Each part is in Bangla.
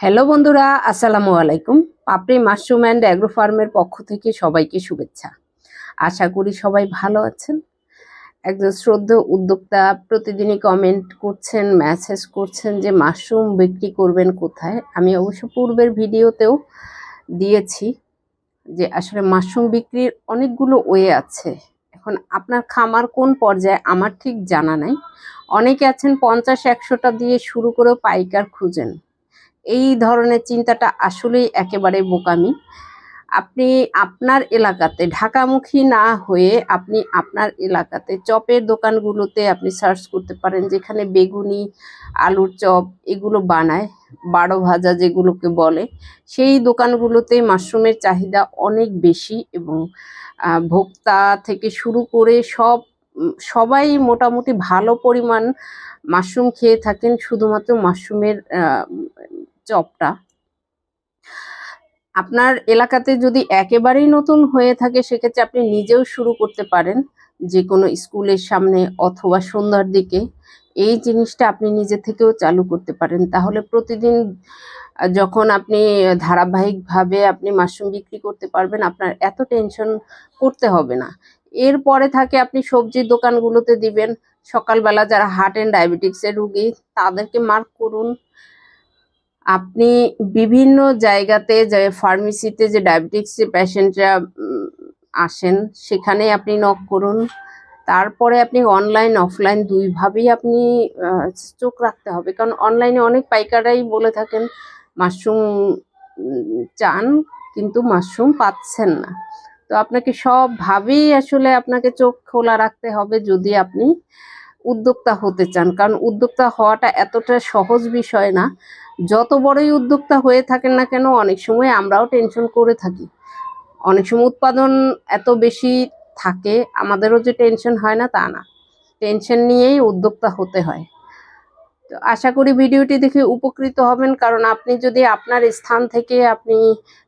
হ্যালো বন্ধুরা, আসসালামু আলাইকুম। পাপড়ি মাশরুম অ্যান্ড অ্যাগ্রো ফার্মের পক্ষ থেকে সবাইকে শুভেচ্ছা। আশা করি সবাই ভালো আছেন। একজন শ্রদ্ধ উদ্যোক্তা প্রতিদিনই কমেন্ট করছেন মেসেজ করছেন যে মাশরুম বিক্রি করবেন কোথায়। আমি অবশ্য পূর্বের ভিডিওতেও দিয়েছি যে আসলে মাশরুম বিক্রির অনেকগুলো ওয়ে আছে। এখন আপনার খামার কোন পর্যায়ে আমার ঠিক জানা নাই। অনেকে আছেন পঞ্চাশ, একশোটা দিয়ে শুরু করেও পাইকার খুঁজেন। এই ধরনের চিন্তাটা আসলেই একেবারে বোকামি। আপনি আপনার এলাকাতে, ঢাকামুখী না হয়ে আপনি আপনার এলাকাতে, চপের দোকানগুলোতে আপনি সার্চ করতে পারেন, যেখানে বেগুনি, আলুর চপ এগুলো বানায়, বারো ভাজা যেগুলোকে বলে। সেই দোকানগুলোতে মাশরুমের চাহিদা অনেক বেশি এবং ভোক্তা থেকে শুরু করে সব সবাই মোটামুটি ভালো পরিমাণ মাশরুম খেয়ে থাকেন, শুধুমাত্র মাশরুমের চপটা। আপনার এলাকাতে যদি একেবারেই নতুন হয়ে থাকে, সেক্ষেত্রে আপনি নিজেও শুরু করতে পারেন যে কোনো স্কুলের সামনে অথবা সন্ধ্যার দিকে। এই জিনিসটা আপনি নিজে থেকেও চালু করতে পারেন। তাহলে প্রতিদিন যখন আপনি ধারাবাহিকভাবে আপনি মাশরুম বিক্রি করতে পারবেন, আপনার এত টেনশন করতে হবে না। এরপরে থাকে আপনি সবজির দোকানগুলোতে দিবেন। সকালবেলা যারা হার্ট অ্যান্ড ডায়াবেটিক্সের রুগী, তাদেরকে মার্ক করুন। আপনি বিভিন্ন জায়গাতে যে ফার্মেসিতে যে ডায়াবেটিক্স পেশেন্টরা আসেন সেখানে আপনি নক করুন। তারপরে আপনি অনলাইন অফলাইন দুইভাবেই আপনি চোখ রাখতে হবে। কারণ অনলাইনে অনেক পাইকারাই বলে থাকেন, মাশরুম চান, কিন্তু মাশরুম পাচ্ছেন না। তো আপনাকে সবভাবেই আসলে আপনাকে চোখ খোলা রাখতে হবে যদি আপনি উদ্যোক্তা হতে চান। কারণ উদ্যোক্তা হওয়াটা এতটা সহজ বিষয় না। যত বড়ই উদ্যোক্তা হয়ে থাকেন না কেন, অনেক সময় আমরাও টেনশন করে থাকি। অনেক সময় উৎপাদন এত বেশি থাকে, আমাদেরও যে টেনশন হয় না তা না। টেনশন নিয়েই উদ্যোক্তা হতে হয়। তো আশা করি ভিডিওটি দেখে উপকৃত হবেন, কারণ আপনি যদি আপনার স্থান থেকে আপনি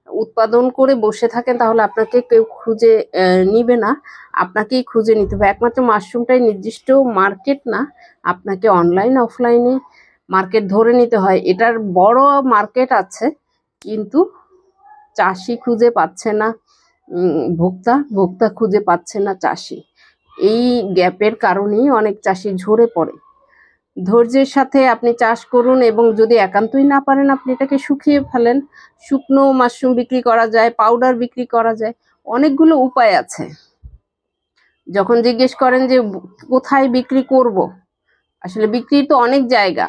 উৎপাদন করে বসে থাকেন, তাহলে আপনাকে কেউ খুঁজে নিবে না। আপনাকেই খুঁজে নিতে হবে। একমাত্র মাশরুমটাই নির্দিষ্ট মার্কেট না। আপনাকে অনলাইন অফলাইনে মার্কেট ধরে নিতে হয়। এটার বড় মার্কেট আছে, কিন্তু চাষি খুঁজে পাচ্ছে না ভোক্তা ভোক্তা খুঁজে পাচ্ছে না চাষি। এই গ্যাপের কারণেই অনেক চাষি ঝরে পড়ে। ধৈর্যের সাথে আপনি চাষ করুন এবং যদি একান্তই না পারেন আপনি এটাকে শুকিয়ে ফেলেন। শুকনো মাশরুম বিক্রি করা যায় পাউডার বিক্রি করা যায়, অনেকগুলো উপায় আছে। যখন জিজ্ঞেস করেন যে, কোথায় বিক্রি করব? আসলে বিক্রি তো অনেক জায়গা।